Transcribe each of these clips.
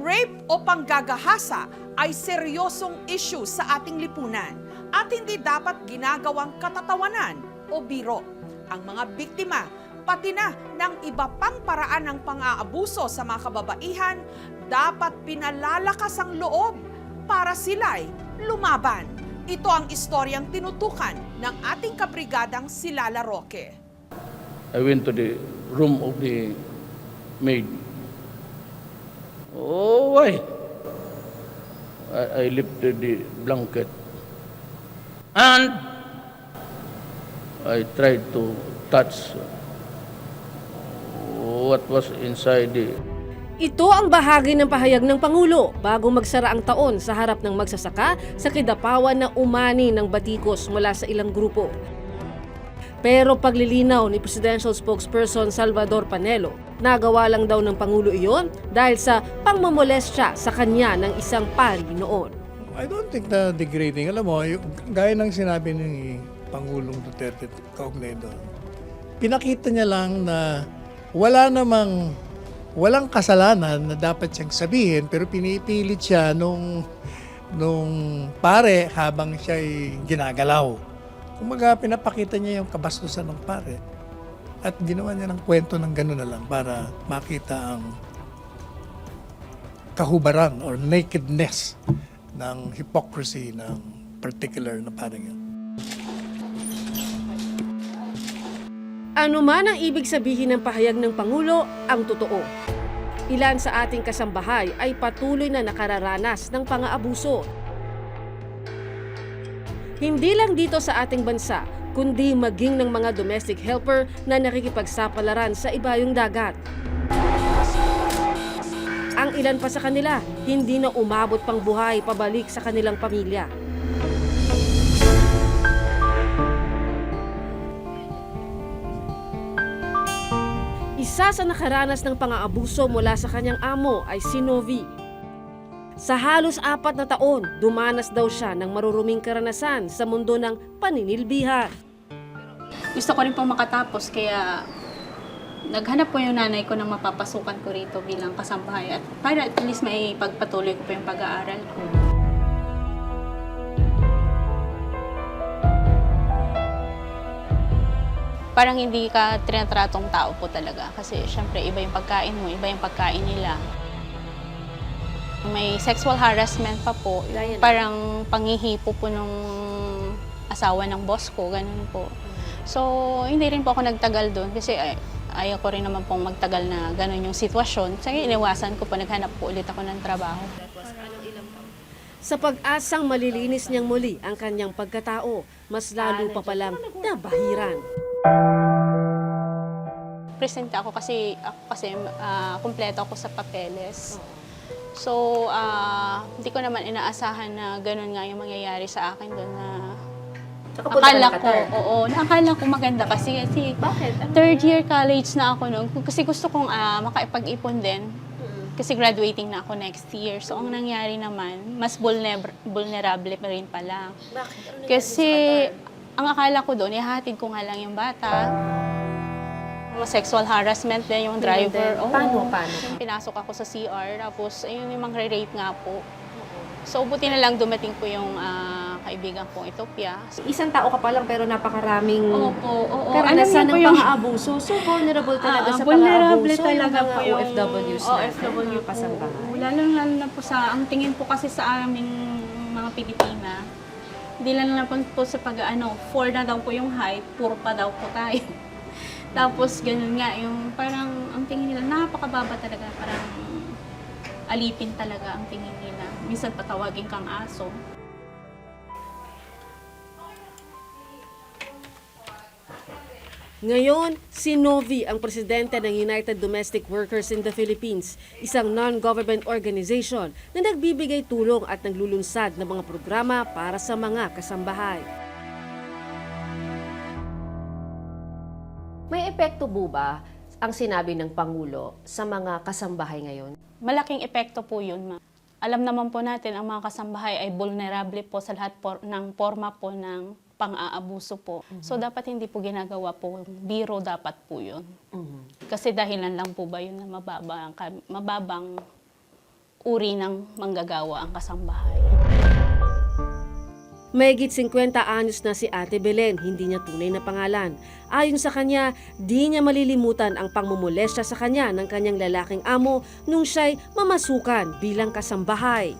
Rape o panggagahasa ay seryosong issue sa ating lipunan at hindi dapat ginagawang katatawanan o biro. Ang mga biktima, pati na ng iba pang paraan ng pang-aabuso sa mga kababaihan, dapat pinalalakas ang loob para sila'y lumaban. Ito ang istoryang tinutukan ng ating kabrigadang si Lala Roque. I went to the room of the maid. Oh, why? I, I lifted the blanket. And I tried to touch what was inside the Ito ang bahagi ng pahayag ng Pangulo bago magsara ang taon sa harap ng magsasaka sa kidapawan na umani ng batikos mula sa ilang grupo. Pero paglilinaw ni Presidential Spokesperson Salvador Panelo, nagawa lang daw ng Pangulo iyon dahil sa pangmamolestya sa kanya ng isang pari noon. I don't think na degrading. Alam mo, yung, gaya ng sinabi ni Pangulong Duterte kaugnay pinakita niya lang na wala namang, walang kasalanan na dapat siyang sabihin, pero pinipilit siya nung, nung pare habang siya'y ginagalaw. Kumaga, pinapakita niya yung kabastusan ng pare. At ginawa niya ng kwento ng gano'n na lang para makita ang kahubaran or nakedness ng hypocrisy ng particular na parang yun. Ano man ang ibig sabihin ng pahayag ng Pangulo, ang totoo. Ilan sa ating kasambahay ay patuloy na nakararanas ng pang-aabuso. Hindi lang dito sa ating bansa, kundi maging ng mga domestic helper na nakikipagsapalaran sa ibayong dagat. Ang ilan pa sa kanila, hindi na umabot pang buhay pabalik sa kanilang pamilya. Isa sa nakaranas ng pang-aabuso mula sa kanyang amo ay si Novi. Sa halos apat na taon, dumanas daw siya ng maruruming karanasan sa mundo ng paninilbihan. gusto ko rin pong makatapos kaya naghanap po yung nanay ko ng mapapasukan ko rito bilang kasambahay at para at least may pagpatuloy ko po yung pag-aaral ko. Parang hindi ka tinatratong tao po talaga kasi syempre iba yung pagkain mo, iba yung pagkain nila. May sexual harassment pa po, na. parang pangihipo po nung asawa ng boss ko, ganun po. So, hindi rin po ako nagtagal doon kasi ay, ayaw ko rin naman pong magtagal na ganun yung sitwasyon. Sige, iniwasan ko po, naghanap po ulit ako ng trabaho. Sa pag-asang malilinis niyang muli ang kanyang pagkatao, mas lalo pa palang nabahiran. Presente ako kasi, ako kasi ah, kumpleto ako sa papeles. So, ah, hindi ko naman inaasahan na ganun nga yung mangyayari sa akin doon na akala ko, oo, nakala ko maganda kasi, kasi Bakit? third year college na ako noon. Kasi gusto kong ah, makaipag-ipon din. Kasi graduating na ako next year. So, ang nangyari naman, mas vulner- vulnerable pa rin pala. Bakit? Ano Kasi, ang akala ko doon, ihahatid ko nga lang yung bata. Sexual harassment din yung driver. Oo. Paano? Paano? Pinasok ako sa CR, tapos ayun yung mga rape nga po. So, buti na lang dumating po yung ah, kaibigan kong Ethiopia. Isang tao ka pa lang pero napakaraming Opo, oo. karanasan niyo po ng yung- pang-aabuso. So, vulnerable talaga Ah, sa vulnerable pang-aabuso talaga yung po mga yung OFWs natin, OFW po. kasambahay. Lalo lalo na po sa, ang tingin po kasi sa aming mga Pilipina, hindi lang na po, po sa pag ano, 4 na daw po yung height, puro pa daw po tayo. Tapos ganun nga, yung parang ang tingin nila, napakababa talaga, parang alipin talaga ang tingin nila. Minsan patawagin kang aso. Ngayon, si Novi ang presidente ng United Domestic Workers in the Philippines, isang non-government organization na nagbibigay tulong at naglulunsad ng mga programa para sa mga kasambahay. Epekto po ba ang sinabi ng Pangulo sa mga kasambahay ngayon? Malaking epekto po yun, ma'am. Alam naman po natin, ang mga kasambahay ay vulnerable po sa lahat po, ng forma po ng pang-aabuso po. So, dapat hindi po ginagawa po, biro dapat po yun. Kasi dahilan lang po ba yun na mababang, mababang uri ng manggagawa ang kasambahay. Mahigit 50 anyos na si Ate Belen, hindi niya tunay na pangalan. Ayon sa kanya, di niya malilimutan ang pangmumolestya sa kanya ng kanyang lalaking amo nung siya'y mamasukan bilang kasambahay.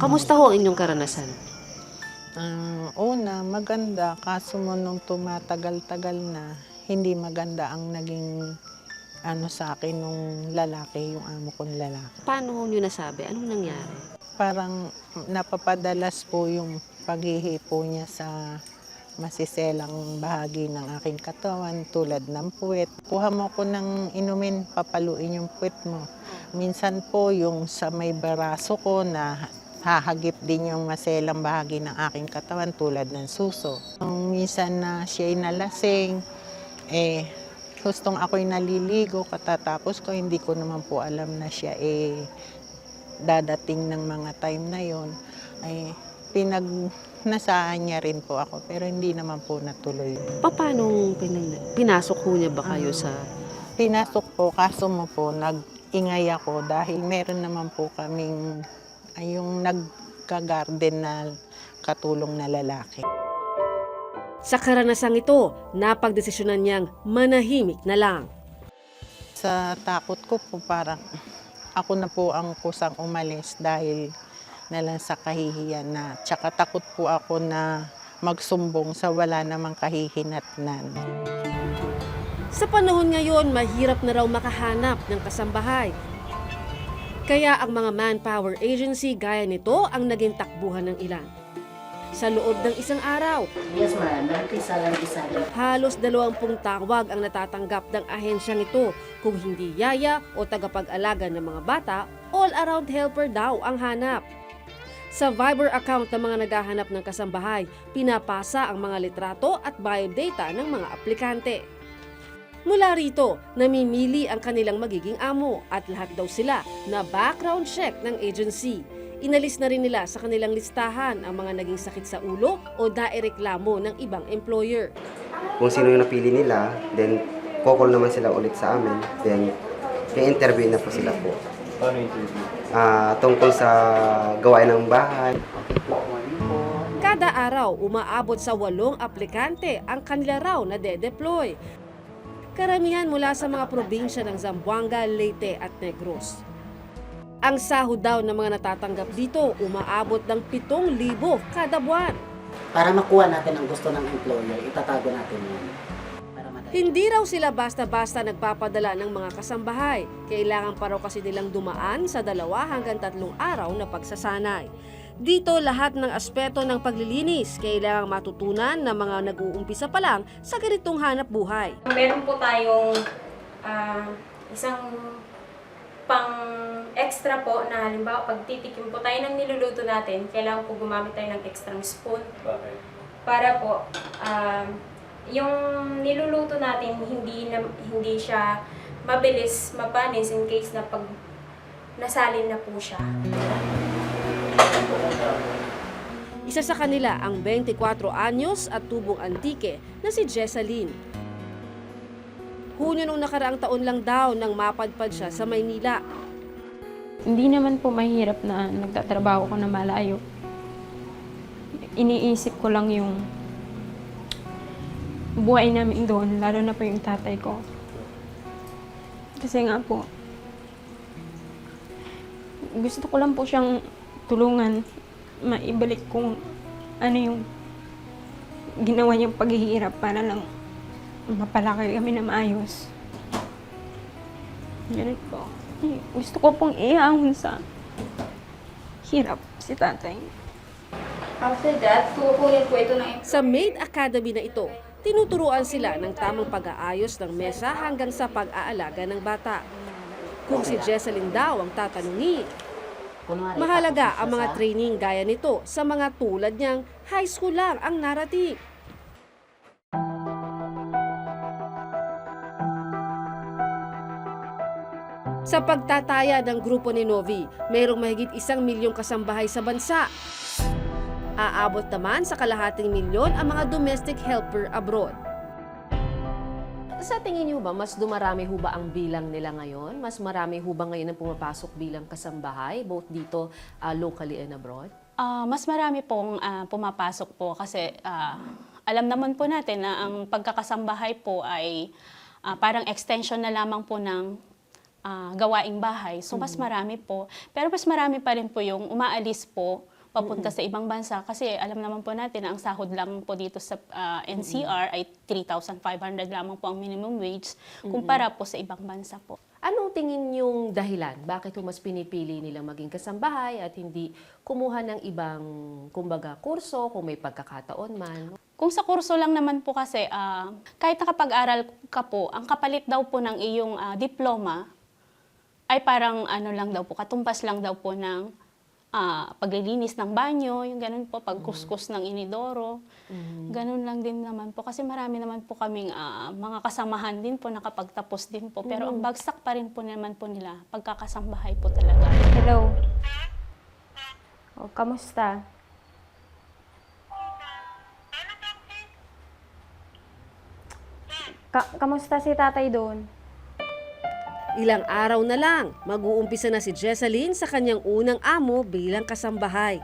Kamusta ho ang inyong karanasan? Ang una, maganda. Kaso mo nung tumatagal-tagal na, hindi maganda ang naging ano sa akin nung lalaki, yung amo kong lalaki. Paano ho niyo nasabi? Anong nangyari? Parang napapadalas po yung paghihipo niya sa masiselang bahagi ng aking katawan tulad ng puwet. Kuha mo ko ng inumin, papaluin yung puwet mo. Minsan po yung sa may baraso ko na hahagip din yung maselang bahagi ng aking katawan tulad ng suso. Nung minsan na siya'y nalasing, eh, gustong ako'y naliligo, katatapos ko, hindi ko naman po alam na siya eh, dadating ng mga time na yon ay pinag nasaan niya rin po ako pero hindi naman po natuloy. Paano pinag- pinasok ho niya ba kayo sa... Pinasok po kaso mo po nag-ingay ako dahil meron naman po kaming ay yung nagka-garden na katulong na lalaki. Sa karanasang ito, napagdesisyonan niyang manahimik na lang. Sa takot ko po parang ako na po ang kusang umalis dahil na lang sa kahihiyan na tsaka takot po ako na magsumbong sa wala namang kahihinatnan. Sa panahon ngayon, mahirap na raw makahanap ng kasambahay. Kaya ang mga manpower agency gaya nito ang naging takbuhan ng ilan. Sa loob ng isang araw, Yes, ma'am. Nag-umpisa lang isa halos dalawampung tawag ang natatanggap ng ahensyang ito kung hindi yaya o tagapag-alaga ng mga bata, all-around helper daw ang hanap. Sa Viber account ng mga naghahanap ng kasambahay, pinapasa ang mga litrato at biodata ng mga aplikante. Mula rito, namimili ang kanilang magiging amo at lahat daw sila na background check ng agency. Inalis na rin nila sa kanilang listahan ang mga naging sakit sa ulo o daireklamo ng ibang employer. kung sino yung napili nila, then kokol naman sila ulit sa amin, then i-interview na po sila po. Ah, tungkol sa gawain ng bahay, Kada araw, umaabot sa walong aplikante ang kanila raw na de-deploy. Karamihan mula sa mga probinsya ng Zamboanga, Leyte at Negros. Ang sahod daw ng mga natatanggap dito umaabot ng 7,000 kada buwan. Para makuha natin ang gusto ng employer, itatago natin yun. Hindi raw sila basta-basta nagpapadala ng mga kasambahay. Kailangan pa raw kasi nilang dumaan sa dalawa hanggang tatlong araw na pagsasanay. Dito lahat ng aspeto ng paglilinis kailangang matutunan ng mga nag-uumpisa pa lang sa ganitong hanap buhay. Meron po tayong ah, isang pang extra po na halimbawa pag titikim po tayo ng niluluto natin, kailangan po gumamit tayo ng extra spoon. Para po um, yung niluluto natin hindi na, hindi siya mabilis mapanis in case na pag nasalin na po siya. Isa sa kanila ang 24 anyos at tubong antike na si Jessalyn. Hunyo nung nakaraang taon lang daw nang mapadpad siya sa Maynila. Hindi naman po mahirap na nagtatrabaho ko na malayo. Iniisip ko lang yung buhay namin doon, lalo na po yung tatay ko. Kasi nga po, gusto ko lang po siyang tulungan, maibalik kung ano yung ginawa niyang paghihirap para lang mapalaki kami na maayos. Ganun po. Gusto ko pong iahon sa hirap si tatay. After that, kukunin po ito ng Sa Maid Academy na ito, tinuturuan sila ng tamang pag-aayos ng mesa hanggang sa pag-aalaga ng bata. Kung si Jessalyn daw ang tatanungin, mahalaga ang mga training gaya nito sa mga tulad niyang high school lang ang narating. Sa pagtataya ng grupo ni Novi, mayroong mahigit isang milyong kasambahay sa bansa. Aabot naman sa kalahating milyon ang mga domestic helper abroad. Sa tingin niyo ba, mas dumarami ho ba ang bilang nila ngayon? Mas marami ho ba ngayon ang pumapasok bilang kasambahay, both dito ah, locally and abroad? Ah, mas marami pong ah, pumapasok po kasi ah, alam naman po natin na ang pagkakasambahay po ay ah, parang extension na lamang po ng ah, gawaing bahay. So mas marami po. Pero mas marami pa rin po yung umaalis po papunta sa ibang bansa kasi alam naman po natin na ang sahod lang po dito sa ah, NCR ay 3,500 lamang po ang minimum wage kumpara po sa ibang bansa po. Anong tingin yung dahilan? Bakit ho mas pinipili nilang maging kasambahay at hindi kumuha ng ibang, kumbaga, kurso kung may pagkakataon man? Kung sa kurso lang naman po kasi, ah, kahit nakapag-aral ka po, ang kapalit daw po ng iyong ah, diploma ay parang ano lang daw po, katumpas lang daw po ng ah, paglilinis ng banyo, yung ganun po, pagkuskus ng inidoro. Ganun lang din naman po. Kasi marami naman po kaming ah, mga kasamahan din po, nakapagtapos din po. Pero ang bagsak pa rin po naman po nila, pagkakasambahay po talaga. Hello. O, kamusta? Ka- kamusta si tatay doon? Ilang araw na lang, mag-uumpisa na si Jesseline sa kanyang unang amo bilang kasambahay.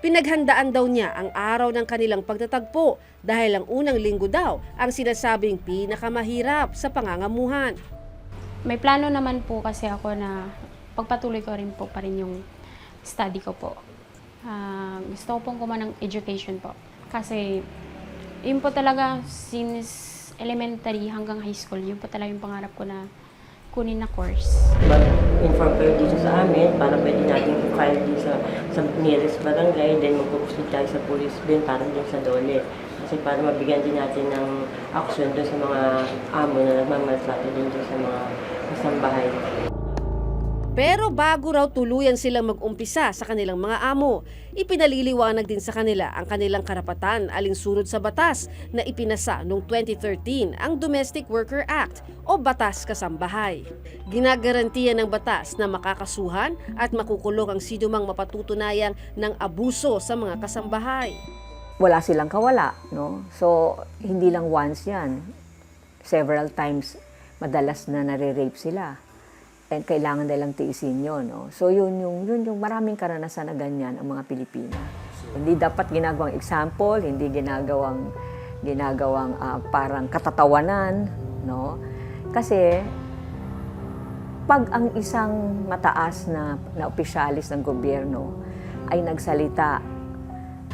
Pinaghandaan daw niya ang araw ng kanilang pagtatagpo dahil ang unang linggo daw ang sinasabing pinakamahirap sa pangangamuhan. May plano naman po kasi ako na pagpatuloy ko rin po pa rin yung study ko po. Ah, gusto ko pong kumuha ng education po. Kasi yun po talaga since elementary hanggang high school, yun po talaga yung pangarap ko na kunin na course. Mag-inform kayo dito sa amin para pwede natin i-file din sa, sa nearest barangay, then magpupusit tayo sa police bin para din sa dole. Kasi para mabigyan din natin ng action doon sa mga amo na nagmamaltrato din doon sa mga kasambahay. Pero bago raw tuluyan silang mag-umpisa sa kanilang mga amo, ipinaliliwanag din sa kanila ang kanilang karapatan alinsunod sa batas na ipinasa noong 2013 ang Domestic Worker Act o Batas Kasambahay. Ginagarantiya ng batas na makakasuhan at makukulong ang sinumang mapatutunayang ng abuso sa mga kasambahay. wala silang kawala, no? So, hindi lang once yan. Several times, madalas na nare-rape sila. Kailangan nilang tiisin yun, no? So, yun yung, yun yung maraming karanasan na ganyan ang mga Pilipina. Hindi dapat ginagawang example, hindi ginagawang, ginagawang ah, parang katatawanan, no? Kasi, pag ang isang mataas na, na opisyalis ng gobyerno ay nagsalita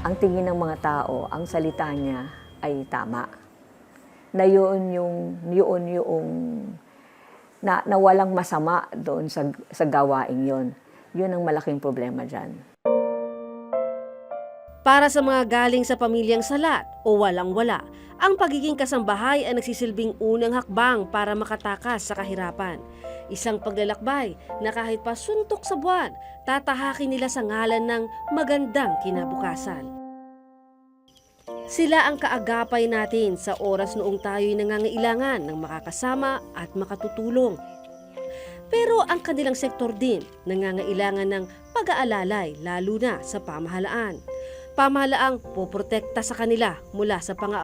ang tingin ng mga tao, ang salita niya ay tama. Na yun yung, yun yung, na, na walang masama doon sa, sa gawaing yun. Yun ang malaking problema dyan. Para sa mga galing sa pamilyang salat o walang-wala, ang pagiging kasambahay ay nagsisilbing unang hakbang para makatakas sa kahirapan. Isang paglalakbay na kahit pa suntok sa buwan, tatahakin nila sa ngalan ng magandang kinabukasan. Sila ang kaagapay natin sa oras noong tayo'y nangangailangan ng makakasama at makatutulong. Pero ang kanilang sektor din nangangailangan ng pag-aalalay lalo na sa pamahalaan. Pamahalaang poprotekta sa kanila mula sa panga